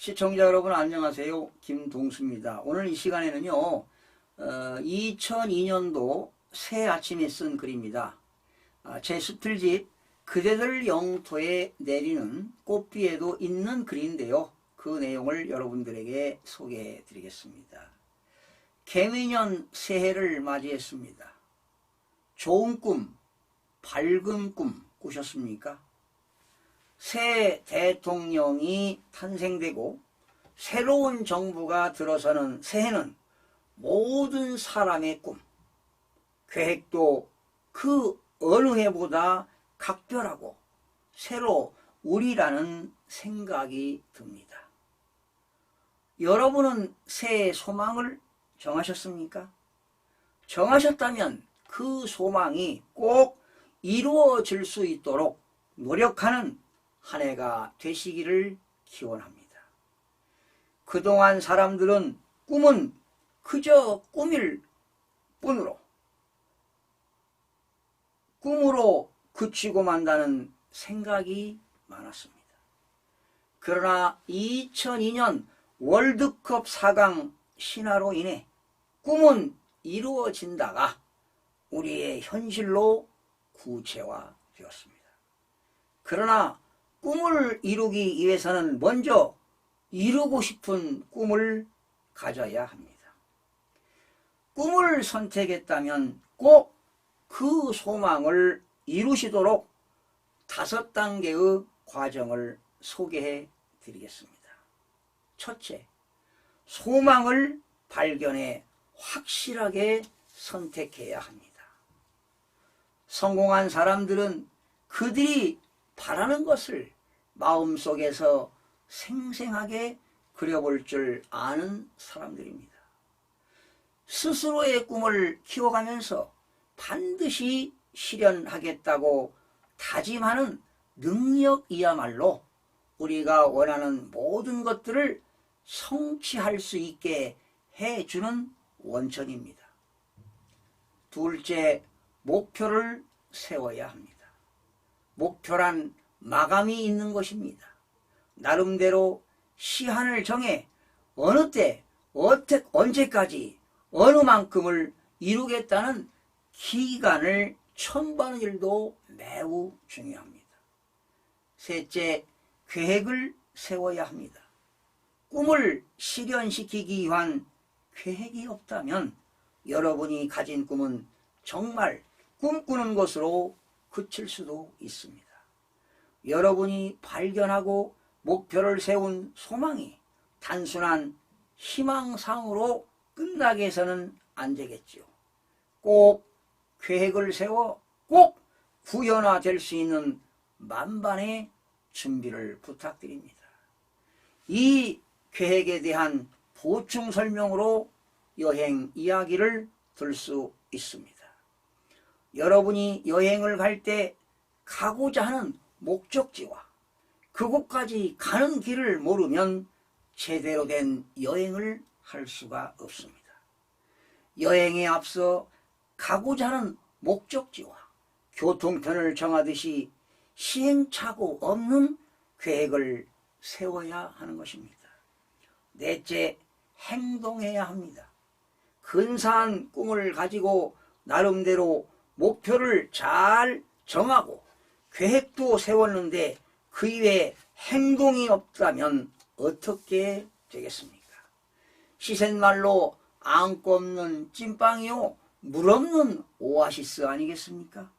시청자 여러분 안녕하세요. 김동수입니다. 오늘 이 시간에는요. 어, 2002년도 새 아침에 쓴 글입니다. 아, 제 숲틀집 그대들 영토에 내리는 꽃비에도 있는 글인데요. 그 내용을 여러분들에게 소개해 드리겠습니다. 개미년 새해를 맞이했습니다. 좋은 꿈, 밝은 꿈 꾸셨습니까? 새 대통령이 탄생되고 새로운 정부가 들어서는 새해는 모든 사람의 꿈, 계획도 그 어느 해보다 각별하고 새로 우리라는 생각이 듭니다. 여러분은 새해 소망을 정하셨습니까? 정하셨다면 그 소망이 꼭 이루어질 수 있도록 노력하는 한 해가 되시기를 기원합니다. 그동안 사람들은 꿈은 그저 꿈일 뿐으로 꿈으로 그치고 만다는 생각이 많았습니다. 그러나 2002년 월드컵 4강 신화로 인해 꿈은 이루어진다가 우리의 현실로 구체화되었습니다. 그러나 꿈을 이루기 위해서는 먼저 이루고 싶은 꿈을 가져야 합니다. 꿈을 선택했다면 꼭 그 소망을 이루시도록 다섯 단계의 과정을 소개해 드리겠습니다. 첫째, 소망을 발견해 확실하게 선택해야 합니다. 성공한 사람들은 그들이 바라는 것을 마음속에서 생생하게 그려볼 줄 아는 사람들입니다. 스스로의 꿈을 키워가면서 반드시 실현하겠다고 다짐하는 능력이야말로 우리가 원하는 모든 것들을 성취할 수 있게 해주는 원천입니다. 둘째, 목표를 세워야 합니다. 목표란 마감이 있는 것입니다. 나름대로 시한을 정해 어느 때, 어떻게, 언제까지, 어느 만큼을 이루겠다는 기간을 첨부하는 일도 매우 중요합니다. 셋째, 계획을 세워야 합니다. 꿈을 실현시키기 위한 계획이 없다면 여러분이 가진 꿈은 정말 꿈꾸는 것으로 그칠 수도 있습니다. 여러분이 발견하고 목표를 세운 소망이 단순한 희망상으로 끝나게 해서는 안 되겠죠. 꼭 계획을 세워 꼭 구현화될 수 있는 만반의 준비를 부탁드립니다. 이 계획에 대한 보충 설명으로 여행 이야기를 들 수 있습니다. 여러분이 여행을 갈 때 가고자 하는 목적지와 그곳까지 가는 길을 모르면 제대로 된 여행을 할 수가 없습니다. 여행에 앞서 가고자 하는 목적지와 교통편을 정하듯이 시행착오 없는 계획을 세워야 하는 것입니다. 넷째, 행동해야 합니다. 근사한 꿈을 가지고 나름대로 목표를 잘 정하고 계획도 세웠는데 그 이외에 행동이 없다면 어떻게 되겠습니까? 시센말로 안고 없는 찐빵이요 물 없는 오아시스 아니겠습니까?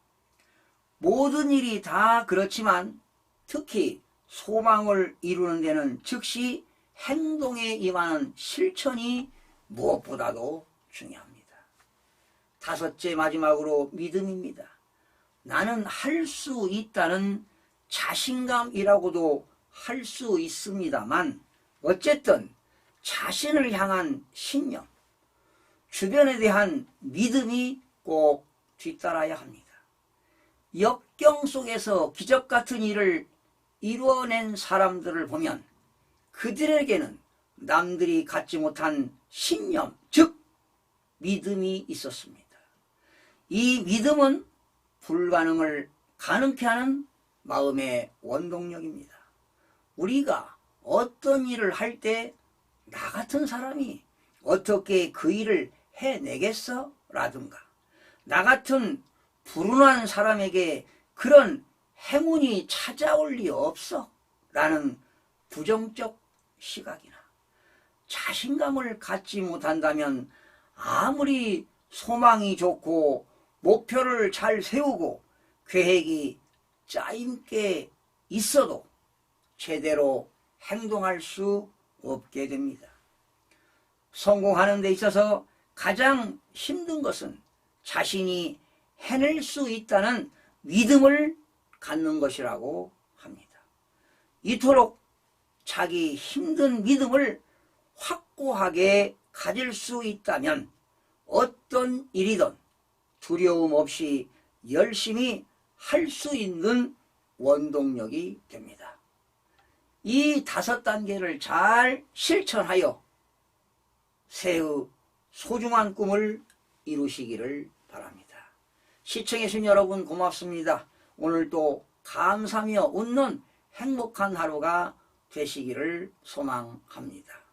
모든 일이 다 그렇지만 특히 소망을 이루는 데는 즉시 행동에 임하는 실천이 무엇보다도 중요합니다. 다섯째 마지막으로 믿음입니다. 나는 할 수 있다는 자신감이라고도 할 수 있습니다만 어쨌든 자신을 향한 신념, 주변에 대한 믿음이 꼭 뒤따라야 합니다. 역경 속에서 기적 같은 일을 이루어낸 사람들을 보면 그들에게는 남들이 갖지 못한 신념, 즉 믿음이 있었습니다. 이 믿음은 불가능을 가능케 하는 마음의 원동력입니다. 우리가 어떤 일을 할 때 나 같은 사람이 어떻게 그 일을 해내겠어? 라든가 나 같은 불운한 사람에게 그런 행운이 찾아올 리 없어 라는 부정적 시각이나 자신감을 갖지 못한다면 아무리 소망이 좋고 목표를 잘 세우고 계획이 짜임께 있어도 제대로 행동할 수 없게 됩니다. 성공하는 데 있어서 가장 힘든 것은 자신이 해낼 수 있다는 믿음을 갖는 것이라고 합니다. 이토록 자기 힘든 믿음을 확고하게 가질 수 있다면 어떤 일이든 두려움 없이 열심히 할 수 있는 원동력이 됩니다. 이 다섯 단계를 잘 실천하여 새의 소중한 꿈을 이루시기를 바랍니다. 시청해주신 여러분 고맙습니다. 오늘도 감사하며 웃는 행복한 하루가 되시기를 소망합니다.